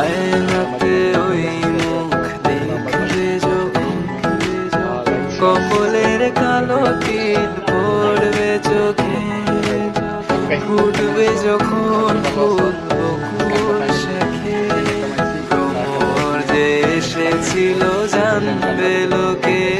আয়নাতে ওই মুখ দেখলে যখন কপলের কালো তিল পড়বে চোখে। ফুটবে যখন ফুল শেখে। তোমর যে এসেছিল, জানবে লোকে